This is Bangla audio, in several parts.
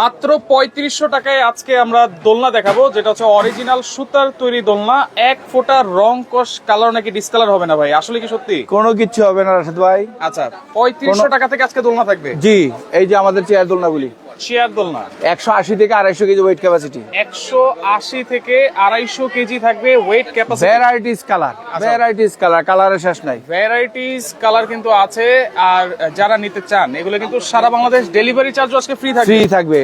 মাত্র পঁয়ত্রিশশো টাকায় আজকে আমরা দোলনা দেখাবো যেটা হচ্ছে অরিজিনাল সুতার তৈরি দোলনা। এক ফোটা রং কষ কালার নাকি ডিসকালার হবে না ভাই? আসলে কি সত্যি? কোনো কিছু হবে না রাশেদ ভাই। আচ্ছা পঁয়ত্রিশশো টাকা থেকে আজকে দোলনা থাকবে? জি এই যে আমাদের চেয়ার দোলনাগুলি। চেয়ার দোলনা একশো আশি থেকে আড়াইশো কেজি ওয়েট ক্যাপাসিটি একশো আশি থেকে আড়াইশো কেজি থাকবে weight capacity varieties colour. Varieties colour কালারের শেষ নাই। ভ্যারাইটিস কালার কিন্তু আছে আর যারা নিতে চান এগুলো কিন্তু সারা বাংলাদেশ ডেলিভারি চার্জ আজকে ফ্রি থাকবে। ফ্রি থাকবে।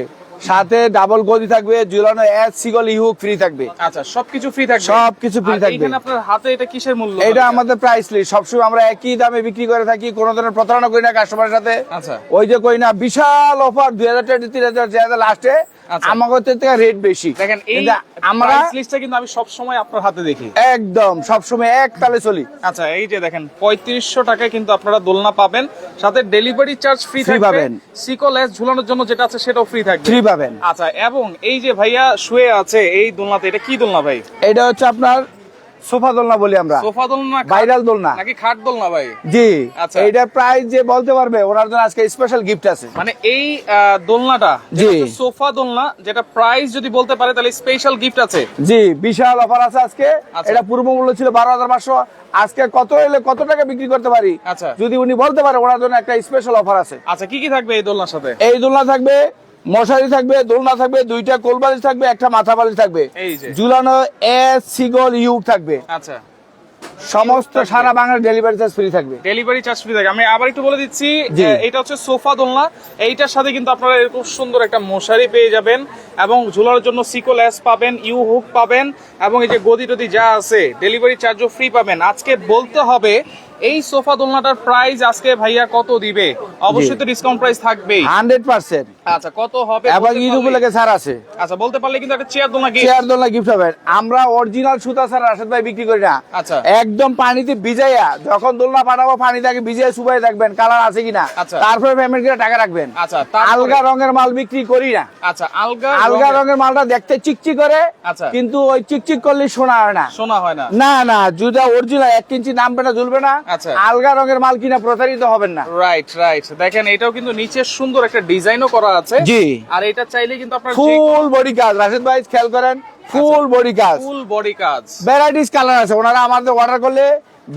সাথে ডাবল গদি থাকবে ঝুলানো এস সিগল ইহুক ফ্রি থাকবে আচ্ছা সবকিছু ফ্রি থাকবে সবকিছু ফ্রি থাকবে। এখানে আপনার হাতে এটা কিসের মূল্য এটা আমাদের প্রাইস লিস্ট সবসময় আমরা একই দামে বিক্রি করে থাকি কোনো ধরনের প্রতারণা করি না কাস্টমারের সাথে আচ্ছা। ওই যে কই না বিশাল অফার দুই হাজার টাকা তিন হাজার লাস্টে। আমাদের থেকে রেট বেশি। দেখেন এই আমরা লিস্টটা কিন্তু আমি সব সময় আপনার হাতে দেখি। একদম সবসময় এক তালে চলি। আচ্ছা এই যে দেখেন পঁয়ত্রিশশো টাকায় কিন্তু আপনারা দোলনা পাবেন সাথে ডেলিভারি চার্জ ফ্রি পাবেন। সিকোলেস ঝুলানোর জন্য যেটা আছে সেটাও ফ্রি থাকবে। ফ্রি পাবেন। আচ্ছা এবং এই যে ভাইয়া শুয়ে আছে এই দোলনাতে এটা কি দোলনা ভাই? এটা হচ্ছে আপনার সোফা দোলনা বলি আমরা। সোফা দোলনা ভাইরাল দোলনা। নাকি খাট দোলনা ভাই? জি। আচ্ছা। এইটার প্রাইস যে বলতে পারবে ওনার জন্য আজকে স্পেশাল গিফট আছে। মানে এই দোলনাটা জি। সোফা দোলনা যেটা প্রাইস যদি বলতে পারে তাহলে স্পেশাল গিফট আছে। জি বিশাল অফার আছে আজকে। আচ্ছা। এটা পূর্ব মূল্য ছিল বারো হাজার পাঁচশো। আজকে কত এলে কত টাকা বিক্রি করতে পারি? আচ্ছা। যদি উনি বলতে পারে ওনার জন্য একটা স্পেশাল অফার আছে। আচ্ছা কি কি থাকবে এই দোলনার সাথে? এই দোলনা থাকবে মশারি থাকবে দোলনা থাকবে দুইটা কোলবালিশ থাকবে একটা মাথা বালিশ থাকবে। ঝুলানো এস সিগল ইউক থাকবে। আচ্ছা। সমস্ত সারা বাংলার ডেলিভারি চার্জ ফ্রি থাকবে। ডেলিভারি চার্জ ফ্রি থাকে আমি আবার একটু বলে দিচ্ছি। আহ, এটা হচ্ছে সোফা দোলনা। এইটার সাথে কিন্তু আপনারা এরকম সুন্দর একটা মশারি পেয়ে যাবেন এবং ঝুলার জন্য সিকো ল্যাস পাবেন ইউ হুক পাবেন এবং এই যে গদি টদি যা আছে ডেলিভারি চার্জও ফ্রি পাবেন। আজকে বলতে হবে এই সোফা দোলনাটার প্রাইস আজকে ভাইয়া কত দিবে? অবশ্যই তো ডিসকাউন্ট প্রাইস থাকবেই। Hundred percent. আচ্ছা কত হবে এবং ঈদ পারলেই- উপলক্ষে ছাড় আছে। আচ্ছা বলতে পারলে কিন্তু একটা চেয়ার দোলনা গিফট চেয়ার দোলনা গিফট হবে। আমরা অরিজিনাল সুতা ছাড়া রাশেদ ভাই বিক্রি করি না। আচ্ছা। একদম পানিতে ভিজাইয়া যখন দোলনা পাঠাবো পানি থাকে ভিজিয়ে সুবাই দেখবেন কালার আছে কিনা আচ্ছা। তারপরে পেমেন্ট করে টাকা রাখবেন। আচ্ছা? আলগা রঙের মাল বিক্রি করি না। আচ্ছা আলগা আলগা রঙের- মালটা দেখতে চিকচিক করে আচ্ছা। কিন্তু ওই চিকচিক করলে শোনা হয় না। শোনা হয় না। না না যদি অরিজিনাল এক ইঞ্চি নামবে না ঝুলবে না। আলগা রঙের মাল কিনা প্রতারিত হবেন না। রাইট রাইট দেখেন এটাও কিন্তু নিচে সুন্দর একটা ডিজাইনও করা আছে। জি। আর এটা চাইলে কিন্তু আপনার ফুল বডি কাজ রাশেদ ভাই খেয়াল করেন ফুল বডি কাজ ফুল বডি কাজ ভ্যারাইটিস কালার আছে। ওনারা আমাদের অর্ডার করলে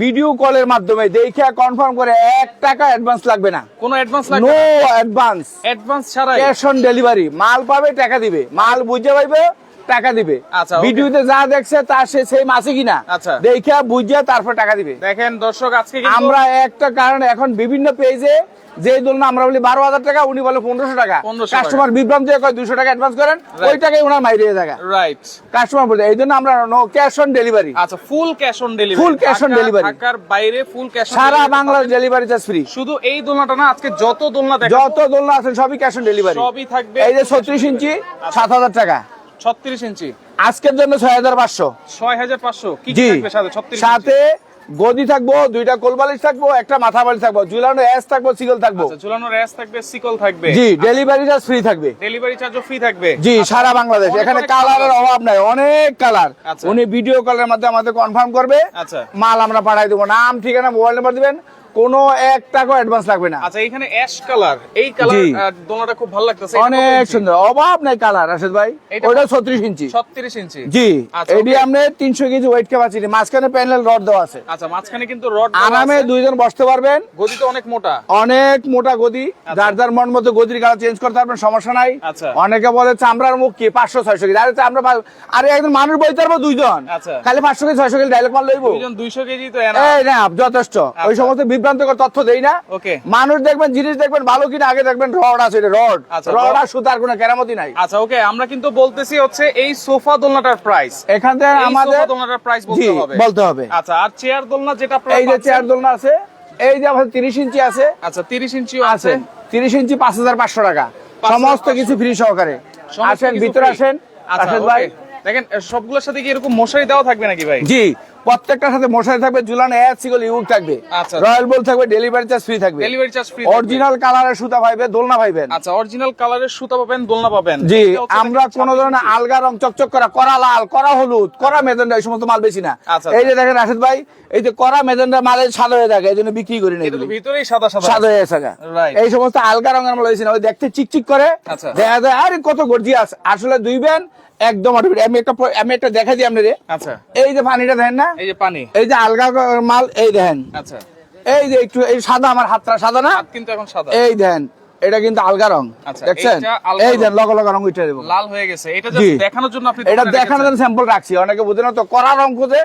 ভিডিও কলের মাধ্যমে দেখে কনফার্ম করে এক টাকা অ্যাডভান্স লাগবে না। কোনো অ্যাডভান্স লাগবে নো? অ্যাডভান্স অ্যাডভান্স ছাড়াই। ক্যাশ অন ডেলিভারি মাল পাবে টাকা দিবে। মাল বুঝে পাইবে টাকা দিবে। আচ্ছা, ভিডিওতে যা দেখছে তার সে সেম আছে কিনা। আচ্ছা। দেখে বুঝে তারপর টাকা দিবে। দেখেন দর্শক আজকে আমরা একটা কারণ এখন বিভিন্ন পেজে যে ধরুন আমরা বলি বারো হাজার টাকা উনি বলে পনেরোশো টাকা। কাস্টমার বিভ্রান্ত কয় দুশো টাকা অ্যাডভান্স করেন ওই. টাকাই ওনার মাইরে টাকা রাইট কাস্টমার বলছে এই জন্য আমরা নো ক্যাশ অন ডেলিভারি আচ্ছা full cash on delivery Full cash on delivery। ঢাকার বাইরে ফুল ক্যাশ সারা বাংলার ডেলিভারি চার্জ ফ্রি শুধু এই দোলনাটা না আজকে যত দোলনা যত দোলনা আছে সবই ক্যাশ অন ডেলিভারি সবই থাকবে এই যে ছত্রিশ ইঞ্চি সাত হাজার টাকা। 36 ইঞ্চি। আজকের জন্য ছয় হাজার পাঁচশো। 6500 কি কি থাকবে সাথে? 36 সাথে গদি থাকব দুইটা কোলবালিশ থাকব একটা মাথা বালিশ থাকব ঝুলানো এস থাকব সিগল থাকব। আচ্ছা ঝুলানো র্যাস থাকবে সিকল থাকবে। জি ডেলিভারি চার্জ ফ্রি থাকবে। ডেলিভারি চার্জও ফ্রি থাকবে। জি সারা বাংলাদেশ। এখানে কালারের অভাব নাই অনেক কালার আচ্ছা। উনি ভিডিও কলের মাধ্যমে আমাদের কনফার্ম করবে। আচ্ছা। মাল আমরা পাঠাই দেবো। নাম ঠিকানা মোবাইল নাম্বার দিবেন। কোনো এক টাকা অ্যাডভান্স লাগবে না। আচ্ছা এখানে অ্যাশ কালার এই কালার জি। দোলনাটা খুব ভালো লাগতেছে। অনেক সুন্দর। অভাব নাই কালার রাশেদ ভাই। ওটা কত? ছত্রিশ ইঞ্চি। 36 ইঞ্চি। জি। আচ্ছা. আপনার তিনশো কেজি ওয়েট ক্যাপাসিটি মাঝখানে প্যানেল রড দেওয়া আছে। আচ্ছা মাঝখানে কিন্তু রড আরামে দুইজন বসতে পারবেন। গদি তো অনেক মোটা। অনেক মোটা গদি। যার যার মন মতো গদির কালার চেঞ্জ করতে পারবেন সমস্যা নাই। আচ্ছা। অনেকে বলে চামড়ার মুখ কি? পাঁচশো ছয়শো কেজি। আরে চামড়া আরে একজন মানুষ বইতে পারব দুইজন। আচ্ছা। খালি পাঁচশো কেজি ছয়শো কেজি ডাইলেক্ট মাল লইবো দুইজন 200 কেজি তো এই না যথেষ্ট। ওই আচ্ছা। সমস্ত বিভ্রান্তকর তথ্য দেই না। মানুষ দেখবেন জিনিস দেখবেন ভালো কিনা আগে দেখবেন রড আছে রড। আচ্ছা, রড রড। আর সুতার কোনো কেরামতি নাই। আচ্ছা ওকে আমরা কিন্তু বলতেছি হচ্ছে এই সোফা দোলনাটার প্রাইস এখান থেকে আমাদের সোফা দোলনাটার প্রাইস বলতে হবে। বলতে হবে। আচ্ছা আর চেয়ার দোলনা যেটা এই যে চেয়ার দোলনা আছে এই যে আমাদের তিরিশ ইঞ্চি আছে। আচ্ছা 30 ইঞ্চিও আছে। তিরিশ ইঞ্চি পাঁচ হাজার পাঁচশো টাকা। 5,500 সমস্ত কিছু ফ্রি সহকারে। আসেন ভিতরে free। আসেন। আচ্ছা ভাই। দেখেন সবগুলোর সাথে কি এরকম মশারি দেওয়া থাকবে নাকি ভাই? জি প্রত্যেকটার সাথে মশারি থাকবে ঝুলানো এস সিগল ইউক থাকবে। আচ্ছা। রয়্যাল বল থাকবে ডেলিভারি চার্জ ফ্রি থাকবে। ডেলিভারি চার্জ ফ্রি অরিজিনাল কালারের সুতা পাইবে দোলনা পাইবেন। আচ্ছা অরিজিনাল কালারের সুতা পাবেন দোলনা পাবেন। জি আমরা কোন ধরনের আলগা রং চকচক করা করা লাল করা হলুদ করা মেজেন্ডা এই সমস্ত মাল বেশি না। আচ্ছা, এই যে দেখেন রাশেদ ভাই এই যে করা মেজেন্ডা মালের সাদা হয়ে থাকে এই জন্য বিক্রি করি না। ভিতরেই সাদা সাদা। সাদা হয়ে থাকে। এই সমস্ত আলগা রঙের মাল বেশি না ওই দেখতে চিকচিক করে। আচ্ছা। দেখা যায় আরে কত গর্জিয়াস আসলে দুইবেন একদম আমি একটা আমি একটা দেখা দিই আপনাদের আচ্ছা। এই যে পানিটা দেখেন না এই যে পানি? এই যে আলগা মাল এই দেখেন। আচ্ছা। এই যে একটু এই সাদা আমার হাতটা সাদা না? কিন্তু এখন সাদা। এই দেখেন এটা কিন্তু আলগা রং আচ্ছা, দেখছেন? এই দেন লগা লগা রং উঠে দেবো লাল হয়ে গেছে। এটা। জাস্ট দেখানোর জন্য আপনি এটা দেখানোর জন্য স্যাম্পল রাখছি অনেকে বুঝে না তো কড়া রং খোঁজে.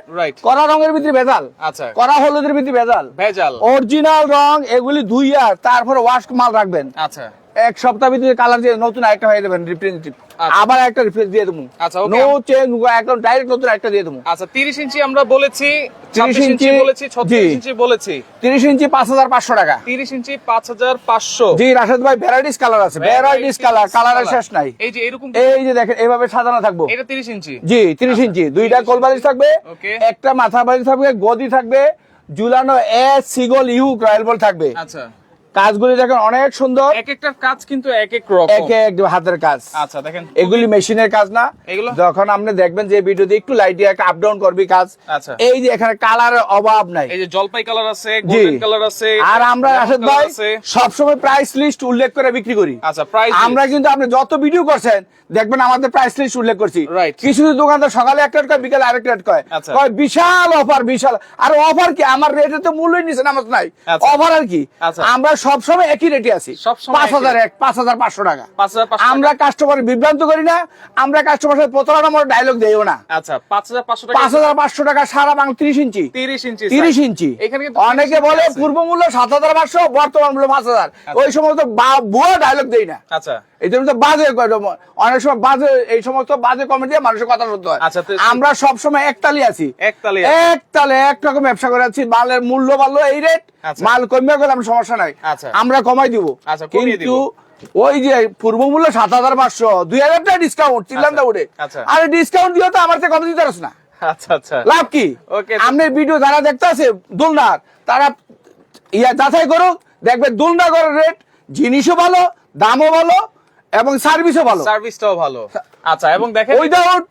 কড়া রঙের ভিতরে ভেজাল আচ্ছা। কড়া হলুদের ভিতরে ভেজাল। ভেজাল। অরিজিনাল রং এগুলি ধুইয়া তারপরে ওয়াশ মাল রাখবেন। আচ্ছা। এক সপ্তাহ ভিতরে কালার দিয়ে নতুন একটা হয়ে রিপ্রেজেন্টেটিভ আচ্ছা। আবার একটা রিপ্লেস দিয়ে দেবো। আচ্ছা, নো চেঞ্জ একদম ডাইরেক্ট নতুন একটা দিয়ে দেবো। আচ্ছা 30 ইঞ্চি আমরা বলেছি 30 ইঞ্চি বলেছি 36 ইঞ্চি বলেছি। তিরিশ ইঞ্চি পাঁচ হাজার পাঁচশো টাকা। 30 ইঞ্চি 5500 জি রাশেদ ভাই ভ্যারাইটিস কালার আছে। ভ্যারাইটিস কালার কালারের শেষ নাই। এই যে এরকম এই যে দেখেন এইভাবে সাজানো থাকব। এটা 30 ইঞ্চি। জি তিরিশ ইঞ্চি। দুইটা কোল বালিশ থাকবে একটা মাথা বালিশ থাকবে গদি থাকবে ঝুলানো এ সিগল ইউ রয়্যাল বল থাকবে। আচ্ছা। কাজগুলি দেখেন অনেক সুন্দর। এক একটার কাজ কিন্তু এক এক রকম। এক এক হাতের কাজ। আচ্ছা দেখেন। এগুলি মেশিনের কাজ না। এগুলো? যখন আপনি দেখবেন যে ভিডিওতে একটু লাইট দিয়ে আপ ডাউন করবি কাজ আচ্ছা। এই যে এখানে কালারের অভাব নাই। এই যে জলপাই কালার আছে গোল্ডেন কালার আছে আর আমরা রাশেদ ভাই আছে। সবসময় প্রাইস লিস্ট উল্লেখ করে বিক্রি করি। আচ্ছা প্রাইস আমরা কিন্তু আপনি যত ভিডিও করছেন দেখবেন আমাদের প্রাইস লিস্ট উল্লেখ করছি. কিছু কিছু দোকানদার সকালে একটা রেট কয় বিকালে আরেক রেট কয়। আচ্ছা। কয় বিশাল অফার বিশাল। আর অফার কি? আমার রেটে তো মূল্যই নিচে নামাজ নাই। আচ্ছা। অফার আর কি? আচ্ছা। আমরা সবসময় একই রেটে আছি। পাঁচ হাজার এক পাঁচ হাজার পাঁচশো টাকা। আমরা কাস্টমার বিভ্রান্ত করি না আমরা কাস্টমার সাথে প্রতারণা মতো ডায়লগ দেইও না। আচ্ছা 5500 টাকা পাঁচ হাজার পাঁচশো টাকা সারা বাংলা তিরিশ ইঞ্চি। 30 ইঞ্চি তিরিশ ইঞ্চি। অনেকে বলে পূর্ব মূল্য সাত হাজার পাঁচশো বর্তমান মূল্য পাঁচ হাজার। ওই সময় তো ভুয়া ডায়লগ দেয় না। আচ্ছা। এই জন্য তো বাজে অনেক সময় বাজে এই সমস্ত বাজে কমেন্ট দিয়ে মানুষের কথা শুনতে হয়। আচ্ছা, আমরা সবসময় একতালি আছি। একতালি একতালে এক রকম ব্যবসা করে আছি মালের মূল্য বাড়লো এই রেট আচ্ছা। মাল কমবে গেলে আমরা সমস্যা নাই। আচ্ছা। আমরা কমাই দিব। কিন্তু ওই যে পূর্ব মূল্য সাত হাজার পাঁচশো দুই হাজার টাকা ডিসকাউন্ট চিনলাম না উঠে। আর ডিসকাউন্ট দিও তো আমার থেকে কম দিতে পারছ না? আচ্ছা আচ্ছা। লাভ কি? আপনার ভিডিও যারা দেখতে আছে দুলনার তারা ইয়া যাচাই করুক দেখবে দুলনা করার রেট জিনিসও ভালো দামও ভালো এবং সার্ভিসও ভালো। সার্ভিসটাও ভালো। আচ্ছা এবং দেখেন উইদাউট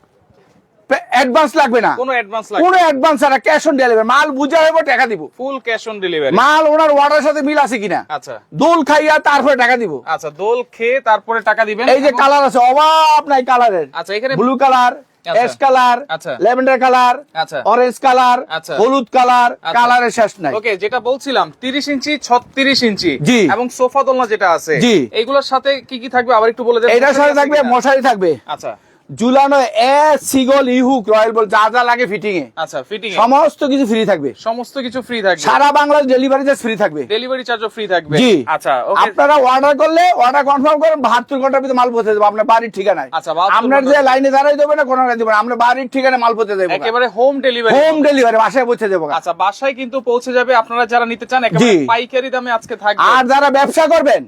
অ্যাডভান্স লাগবে না। কোনো অ্যাডভান্স লাগবে কোনো অ্যাডভান্স আর ক্যাশ অন ডেলিভারি মাল বুঝা হবে টাকা দিব। ফুল ক্যাশ অন ডেলিভারি মাল ওনার অর্ডারের সাথে মিল আছে কিনা? আচ্ছা। দোল খাইয়া তারপরে টাকা দিব। আচ্ছা দোল খেয়ে তারপরে টাকা দিবেন এই যে কালার আছে অভাব নাই কালারের আচ্ছা এখানে ব্লু কালার। অ্যাশ কালার আচ্ছা। ল্যাভেন্ডার কালার আচ্ছা। অরেঞ্জ কালার আচ্ছা। হলুদ কালার আচ্ছা। কালারের শেষ নাই ওকে যেটা বলছিলাম 30 ইঞ্চি 36 ইঞ্চি জি। এবং সোফা দোলনা যেটা আছে জি। এইগুলোর সাথে কি কি থাকবে আবার একটু বলে দেন এটার সাথে থাকবে মশারি থাকবে আচ্ছা ঝুলানো এ সিগল ইহুক রয়্যাল বল যা যা লাগে ফিটিং এ আচ্ছা ফিটিং সমস্ত কিছু ফ্রি থাকবে। সমস্ত কিছু ফ্রি থাকবে। সারা বাংলার ডেলিভারি চার্জ ফ্রি থাকবে। ডেলিভারি চার্জও ফ্রি থাকবে। জি। আচ্ছা আপনারা অর্ডার করলে অর্ডার কনফার্ম করেন বাহাত্তর ঘণ্টার ভিতরে মাল পৌঁছে দেবো। আপনার বাড়ির ঠিকানায়। আচ্ছা, আপনার যে লাইনে দাঁড়াই দেবে না কোনো লাইনে দেবে না। আমরা বাড়ির ঠিকানায় মাল পৌঁছে দেবো। একেবারে হোম ডেলিভারি হোম ডেলিভারি বাসায় পৌঁছে দেবো। আচ্ছা বাসায় কিন্তু পৌঁছে যাবে আপনারা যারা নিতে চান একেবারে পাইকারি দামে আজকে থাকবে। আর যারা ব্যবসা করবেন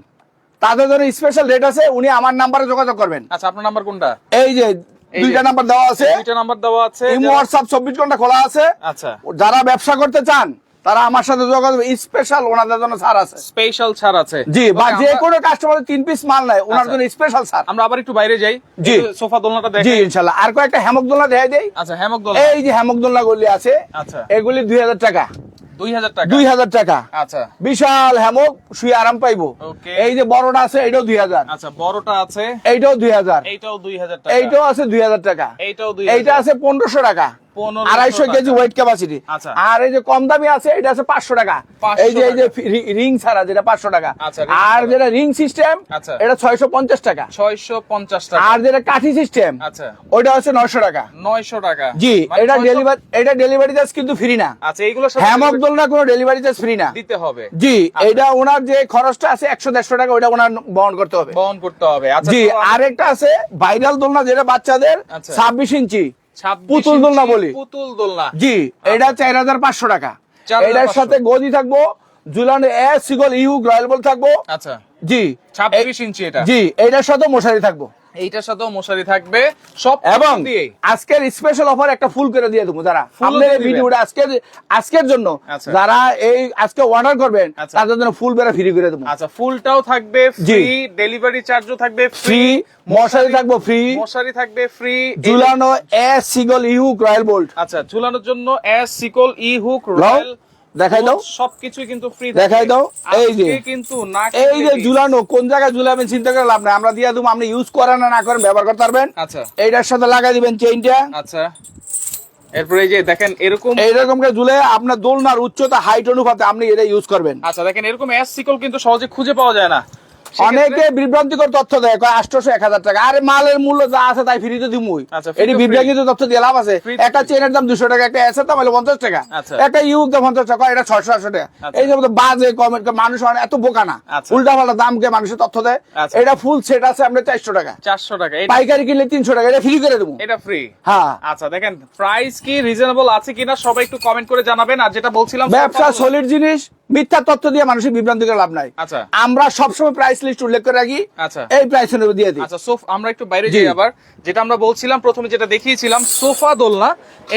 তাদের জন্য স্পেশাল রেট আছে উনি আমার নাম্বারে যোগাযোগ করবেন। আচ্ছা আপনার নাম্বার কোনটা? এই যে দুইটা নাম্বার দেওয়া আছে। দুইটা নাম্বার দেওয়া আছে ইমো হোয়াটসঅ্যাপ চব্বিশ ঘণ্টা খোলা আছে। আচ্ছা। যারা ব্যবসা করতে চান তারা আমার সাথে যোগাযোগ স্পেশাল ওনাদের জন্য ছাড় আছে। স্পেশাল ছাড় আছে। জি বা যে কোনো কাস্টমার তিন পিস মাল নাই ওনার আচ্ছা। জন্য স্পেশাল ছাড়। আমরা আবার একটু বাইরে যাই। জি। সোফা দোলনাটা জি দেখেন ইনশাল্লাহ। আর কয়েকটা হেমক দোলনা দেখাই দেই। আচ্ছা হ্যামক দোলনা। এই যে হেমক দোলনা গুলি আছে আচ্ছা। এগুলি দুই হাজার টাকা। দুই হাজার টাকা। আচ্ছা। বিশাল শুয়ে আরাম পাইবো। এই যে বড়টা আছে এটাও দুই হাজার। আচ্ছা বড়টা আছে। এইটাও দুই হাজার। এইটাও দুই হাজার এইটাও আছে দুই হাজার টাকা। এইটাও এইটা আছে পনেরোশো টাকা। 1500 আড়াইশো। KG weight capacity. আর এই যে কম দামি আছে এটা আছে পাঁচশো টাকা। এই যে এই যে রিং ছাড়া যেটা পাঁচশো টাকা। আর যেটা রিং সিস্টেম। এটা ছয়শো পঞ্চাশ টাকা। ছয়শো পঞ্চাশ টাকা। আর যেটা কাঠি সিস্টেম হচ্ছে নয়শো টাকা। নয়শো টাকা। জি এটা ডেলিভারি এটা ডেলিভারি চার্জ কিন্তু ফ্রি না। আচ্ছা এইগুলোর হ্যামক দোলনা কোনো ডেলিভারি চার্জ ফ্রি না। দিতে হবে। জি এটা ওনার যে খরচটা আছে একশো দেড়শো টাকা ওটা ওনার বহন করতে হবে। বহন করতে হবে। আচ্ছা জি আরেকটা আছে ভাইরাল দোলনা যেটা বাচ্চাদের আচ্ছা। ছাব্বিশ ইঞ্চি। 26 পুতুল দোলনা বলি। পুতুল দোলনা। জি এটা চার হাজার পাঁচশো টাকা। এটার সাথে গদি থাকব ঝুলানো এ সিগল ইউ রয়্যাল বল থাকব। আচ্ছা। জি। ছাব্বিশ ইঞ্চি এটা। জি এটার সাথে মশারি থাকব। এইটার সাথেও মশারি থাকবে। সব এবং আজকের স্পেশাল অফার একটা ফুল করে দিয়ে দেবো যারা। দিবেন। ভিডিওটা আজকে আজকের জন্য আচ্ছা। যারা এই আজকে অর্ডার করবেন আচ্ছা। তাদের জন্য ফুল বেড়া ফ্রি করে দেবো। আচ্ছা ফুলটাও থাকবে ফ্রি ডেলিভারি চার্জও থাকবে ফ্রি মশারি থাকবে ফ্রি মশারি থাকবে ফ্রি ঝুলানো এস সিগল ই ইহুক রয়্যাল বোল্ট আচ্ছা ঝুলানোর জন্য এস সিকল ই হুক রয়্যাল দেখাই দাও। সবকিছু কিন্তু ফ্রি দেখাই দাও, এই যে। কিন্তু না এই যে ঝুলানো কোন জায়গায় ঝুলাবেন চিন্তা করে লাভ নাই। আমরা দিয়ে দেবো আপনি ইউজ করেন না না করেন ব্যবহার করতে পারবেন। আচ্ছা। এইটার সাথে লাগাই দিবেন চেইনটা আচ্ছা। এরপরে যে দেখেন এরকম এইরকম করে ঝুলে আপনার দোলনার উচ্চতা হাইট অনুপাতে আপনি এটা ইউজ করবেন। আচ্ছা দেখেন এরকম এস সিকল কিন্তু সহজে খুঁজে পাওয়া যায় না। অনেকে বিভ্রান্তিকর তথ্য দেয় কয় আটশোশো এক হাজার টাকা। আরে মালের মূল্য যা আছে তাই দিমুই। আচ্ছা, এটি তো বিভ্রান্তিত তথ্য দিয়ে লাভ আছে। একটা চেনের দাম দুশো টাকা একটা এসের দাম হলো পঞ্চাশ টাকা। আচ্ছা। একটা ইউক দাম পঞ্চাশ টাকা এটা ছয়শো আটশো টাকা। আচ্ছা। এই যে বাজে কমেন্ট মানুষ এত বোকা না। উল্টা পাল্টা দামকে মানুষের তথ্য দেয়। এটা ফুল সেট আছে আমরা চারশো টাকা। চারশো টাকা পাইকারি কিনলে তিনশো টাকা এটা ফ্রি করে দেবো। এটা ফ্রি হ্যাঁ। আচ্ছা দেখেন প্রাইস কি রিজনেবল আছে কিনা সবাই একটু কমেন্ট করে জানাবেন। আর যেটা বলছিলাম ব্যবসা সলিড জিনিস মিথ্যা তথ্য দিয়ে মানুষের বিভ্রান্তি করে লাভ নাই। আচ্ছা। আমরা সবসময় প্রাইস লিস্ট উল্লেখ করে রাখি আচ্ছা। এই প্রাইস দিয়ে দিই। আচ্ছা সোফ আমরা একটু বাইরে যাই আবার। যেটা আমরা বলছিলাম প্রথমে যেটা দেখিয়েছিলাম সোফা দোলনা।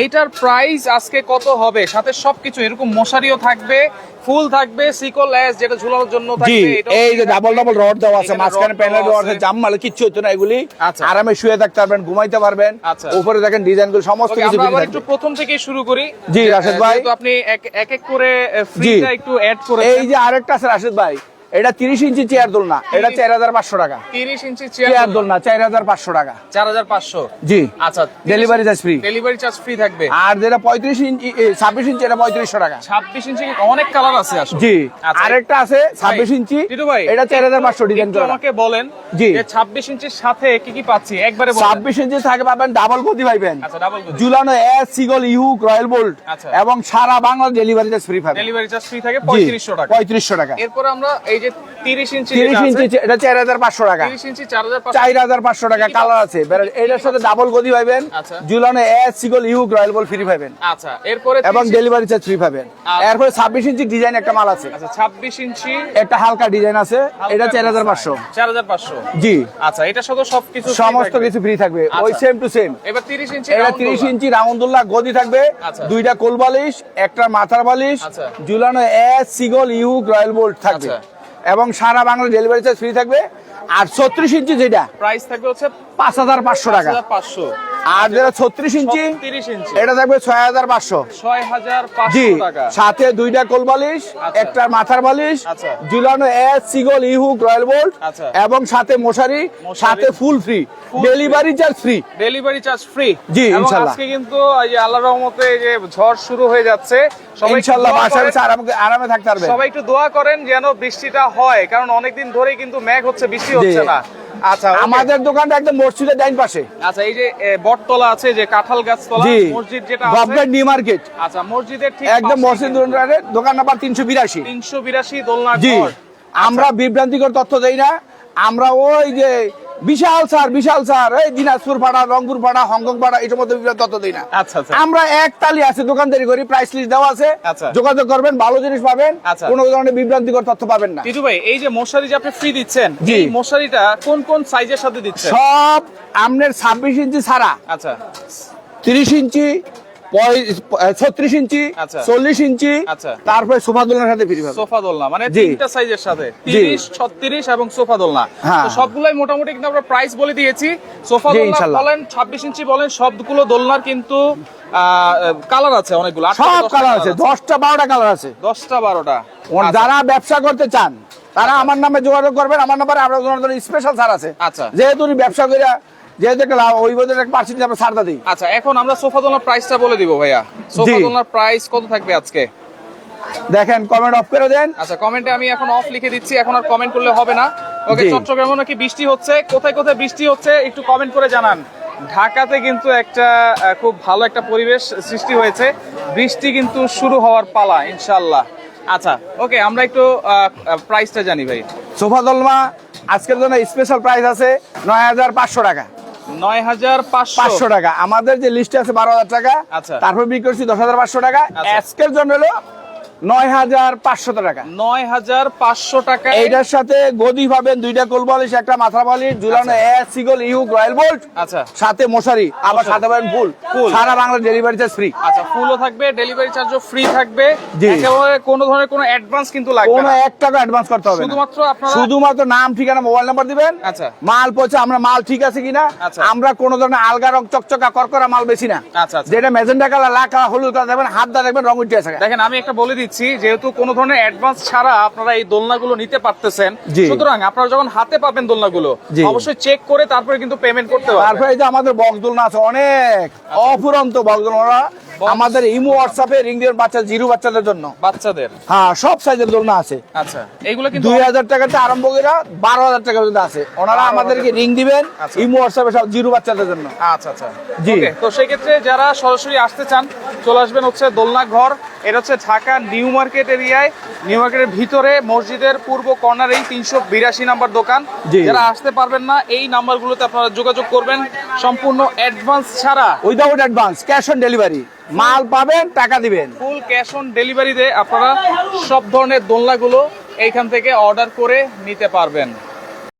এইটার প্রাইস আজকে কত হবে? সাথে সবকিছু এরকম মশারিও থাকবে ফুল থাকবে সিকো ল্যাস যেটা ঝুলানোর জন্য থাকবে এই যে ডাবল ডাবল রড দেওয়া আছে মাঝখানে প্যানেল দেওয়া আছে জাম মালে কিচ্ছু হতো না এগুলি আচ্ছা। আরামে শুয়ে থাকতে পারবেন ঘুমাইতে পারবেন আচ্ছা। উপরে দেখেন ডিজাইনগুলো সমস্ত কিছু আমরা। একটু প্রথম থেকে শুরু করি জি, রাশেদ ভাই। তো আপনি এক এক এক করে ফ্রিটা একটু অ্যাড করে এই যে আরেকটা আছে রাশেদ ভাই এটা তিরিশ ইঞ্চি চেয়ার দোলনা এটা চার হাজার পাঁচশো টাকা। 30 ইঞ্চি চেয়ার চেয়ার দোলনা। চার হাজার পাঁচশো টাকা। 4500 জি আচ্ছা delivery charge free delivery charge free থাকবে। আর যেটা পঁয়ত্রিশ ইঞ্চি ছাব্বিশ ইঞ্চি এটা পঁয়ত্রিশশো টাকা। 26 ইঞ্চি অনেক কালার আছে আসলে। জি আচ্ছা, আরেকটা আছে ছাব্বিশ ইঞ্চি টিটু ভাই এটা চার হাজার পাঁচশো ডিজাইন একটু করা। আমাকে বলেন জি। যে 26 ইঞ্চির সাথে কি কি পাচ্ছি? একবারে বলেন। ছাব্বিশ ইঞ্চি থাকে পাবেন ডাবল গতি পাইবেন। আচ্ছা ডাবল গদি ঝুলানো এস সিগল ইহুক রয়্যাল বোল্ট। এবং সারা বাংলা ডেলিভারি চার্জ ফ্রি পাবেন। ডেলিভারি চার্জ ফ্রি থাকে 3500 টাকা। পঁয়ত্রিশশো টাকা। এরপর আমরা এই যে 30 ইঞ্চি তিরিশ যেটা ইঞ্চি এটা চার হাজার পাঁচশো টাকা। 30 ইঞ্চি 4500 চার হাজার পাঁচশো টাকা কালার আছে। এটার সাথে ডাবল গদি পাইবেন আচ্ছা। এস সিগল ইহুক রয়্যাল বোল্ট ফ্রি পাবেন। আচ্ছা এরপরে এবং ডেলিভারি চার্জ ফ্রি পাবেন। আচ্ছা। এরপরে ছাব্বিশ ইঞ্চি ডিজাইন একটা মাল আছে। আচ্ছা 26 ইঞ্চি একটা হালকা ডিজাইন আছে। এটা চার হাজার পাঁচশো। 4500 জি। আচ্ছা এটা শুধু সবকিছু সমস্ত কিছু ফ্রি থাকবে। ওই। সেম টু সেম এবার 30 ইঞ্চি এটা রাউন্ডুল্লাহ গদি থাকবে। দুইটা কোল বালিশ একটা মাথার বালিশ। জুলানো এস সিগল ইহুক রয়্যাল বোল্ট থাকবে। এবং সারা বাংলা ডেলিভারি চার্জ ফ্রি থাকবে। আর ছত্রিশ ইঞ্চি যেটা প্রাইস থাকবে হচ্ছে পাঁচ হাজার পাঁচশো টাকা 5500 আর যেটা ছত্রিশ ইঞ্চি এটা থাকবে ছয় হাজার পাঁচশো জি 6500 টাকা সাথে দুইটা কোল বালিশ আচ্ছা। একটা মাথার বালিশ আচ্ছা। ঝুলানো এস সিগল ইহুক রয়্যাল বোল্ট আচ্ছা। এবং সাথে মশারি। সাথে full free delivery charge free delivery charge free জি, ইনশাল্লাহ। আজকে কিন্তু এই আল্লাহর রহমতে যে ঝড় শুরু হয়ে যাচ্ছে দোয়া বাসায় করেন। আরামে আরামে থাকতে পারবে সবাই একটু দোয়া করেন যেন বৃষ্টিটা হয় কারণ অনেকদিন ধরেই কিন্তু মেঘ হচ্ছে বৃষ্টি হচ্ছে না আচ্ছা আমাদের দোকানটা একদম মসজিদের ডাইন পাশে। আচ্ছা এই যে বটতলা আছে যে কাঁঠাল গাছ তলা মসজিদ যেটা গভর্নমেন্ট নিউ মার্কেট। আচ্ছা মসজিদের ঠিক একদম মসজিদ দোকান নাম্বার তিনশো বিরাশি। তিনশো বিরাশি দোলনা আমরা বিভ্রান্তিকর তথ্য দেই না। আমরা ওই যে বিশাল স্যার বিশাল স্যার। এই দিনাজপুর পাড়া রংপুর পাড়া হংকং পাড়া এটার মধ্যে তথ্য দিই না। আচ্ছা আচ্ছা। আমরা এক তালি আছে দোকানদারি করি প্রাইস লিস্ট দেওয়া আছে। আচ্ছা। যোগাযোগ করবেন ভালো জিনিস পাবেন। কোনো ধরনের বিভ্রান্তিকর তথ্য পাবেন না। টিটু ভাই এই যে মশারি যে আপনি ফ্রি দিচ্ছেন এই মশারিটা কোন কোন সাইজের সাথে দিচ্ছেন? সব আপনার ছাব্বিশ ইঞ্চি ছাড়া। আচ্ছা। তিরিশ ইঞ্চি ছত্রিশ ইঞ্চি আচ্ছা। চল্লিশ ইঞ্চি আচ্ছা। তারপরে সোফা দোলনার সাথে ফ্রি পাবেন সোফা দোলনা মানে তিনটা সাইজের সাথে। 30 36 এবং সোফা দোলনা। হ্যাঁ। সবগুলাই মোটামুটি কিন্তু আমরা প্রাইস বলে দিয়েছি। সোফা দোলনা বলেন 26 ইঞ্চি বলেন সবগুলো দোলনার কিন্তু কালার আছে অনেকগুলো। সব কালার আছে। দশটা বারোটা কালার আছে। 10টা 12টা ওর- যারা ব্যবসা করতে চান তারা আমার নামে যোগাযোগ করবেন। আমার নাম্বারে আমরা ওনার স্পেশাল ছাড় আছে। আচ্ছা। যেহেতু ব্যবসা করে যেহেতু একটা ওই বছর একটা পার্সেন্ট আমরা ছাড়টা দিই। আচ্ছা এখন আমরা সোফা দোলনার প্রাইসটা বলে দিব ভাইয়া। সোফা। দোলনার প্রাইস কত থাকবে আজকে? দেখেন কমেন্ট অফ করে দেন। আচ্ছা কমেন্টে আমি এখন অফ লিখে দিচ্ছি এখন আর কমেন্ট করলে হবে না। ওকে চট্টগ্রামে নাকি বৃষ্টি হচ্ছে? কোথায় কোথায় বৃষ্টি হচ্ছে? একটু কমেন্ট করে জানান। ঢাকাতে কিন্তু একটা খুব ভালো একটা পরিবেশ সৃষ্টি হয়েছে। বৃষ্টি কিন্তু শুরু হওয়ার পালা ইনশাল্লাহ আচ্ছা ওকে আমরা একটু প্রাইসটা জানি ভাই। সোফা দলমা আজকের জন্য স্পেশাল প্রাইস আছে নয় হাজার পাঁচশো টাকা। নয় হাজার পাঁচশো টাকা আমাদের যে লিস্টে আছে বারো হাজার টাকা আচ্ছা। তারপর বিক্রি করছি দশ হাজার পাঁচশো টাকা আচ্ছা। আজকের জন্য হলো নয় হাজার পাঁচশত টাকা। নয় হাজার পাঁচশো টাকা এইটার সাথে গদি পাবেন দুইটা কোল বালিশ একটা মাথা বালিশ ঝুলানো এস সিগল ইউ রয়্যাল বোল্ট আচ্ছা। সাথে মশারি আবার সাথে পাবেন ফুল। সারা বাংলা ডেলিভারি চার্জ ফ্রি আচ্ছা ফুলও থাকবে ডেলিভারি চার্জও ফ্রি থাকবে। একেবারে কোনো ধরনের কোনো অ্যাডভান্স কিন্তু লাগবে কোনো না। এক টাকা অ্যাডভান্স করতে হবে শুধুমাত্র আপনারা শুধুমাত্র নাম ঠিকানা মোবাইল নাম্বার দিবেন। আচ্ছা। মাল পৌঁছে আমরা মাল ঠিক আছে কিনা? আচ্ছা। আমরা কোনো ধরনের আলগা রং চকচকা করকরা মাল বেশি না। আচ্ছা, আচ্ছা। যেটা মেজেন্টা কালার লাল কালার হলুদ কালার দেখবেন হাত দা দেখবেন রং উঠে আছে। দেখেন আমি একটা বলে দিচ্ছি যেহেতু কোনো ধরনের অ্যাডভান্স ছাড়া আপনারা এই দোলনাগুলো নিতে পারতেছেন সুতরাং আপনারা যখন হাতে পাবেন দোলনাগুলো। অবশ্যই চেক করে তারপরে কিন্তু পেমেন্ট করতে তারপরে পারবেন এই যে আমাদের বক্স দোলনা আছে অনেক অফুরন্ত বক্স দোলনা। আমাদের ইমো হোয়াটসঅ্যাপে রিং দিয়ে বাচ্চা জিরো বাচ্চাদের জন্য। বাচ্চাদের? হ্যাঁ সব সাইজের দোলনা আছে। আচ্ছা এগুলো কিন্তু দুই হাজার টাকাতে আরম্ভ করে বারো হাজার টাকা পর্যন্ত আছে। ওনারা আমাদেরকে রিং দিবেন আচ্ছা। ইমো হোয়াটসঅ্যাপে সব জিরো বাচ্চাদের জন্য। আচ্ছা আচ্ছা। জি। তো সেই ক্ষেত্রে যারা সরাসরি আসতে চান চলে আসবেন হচ্ছে দোলনা ঘর। এটা হচ্ছে ঢাকা নিউ মার্কেট এরিয়ায়। নিউ মার্কেটের ভিতরে মসজিদের পূর্ব কর্নারেই তিনশো বিরাশি নাম্বার দোকান। যারা আসতে পারবেন না এই নাম্বারগুলোতে আপনারা যোগাযোগ করবেন। সম্পূর্ণ অ্যাডভান্স ছাড়া। Without advance cash on delivery মাল পাবেন টাকা দিবেন। ফুল ক্যাশ অন ডেলিভারিতে আপনারা সব ধরনের দোলনাগুলো এইখান থেকে অর্ডার করে নিতে পারবেন।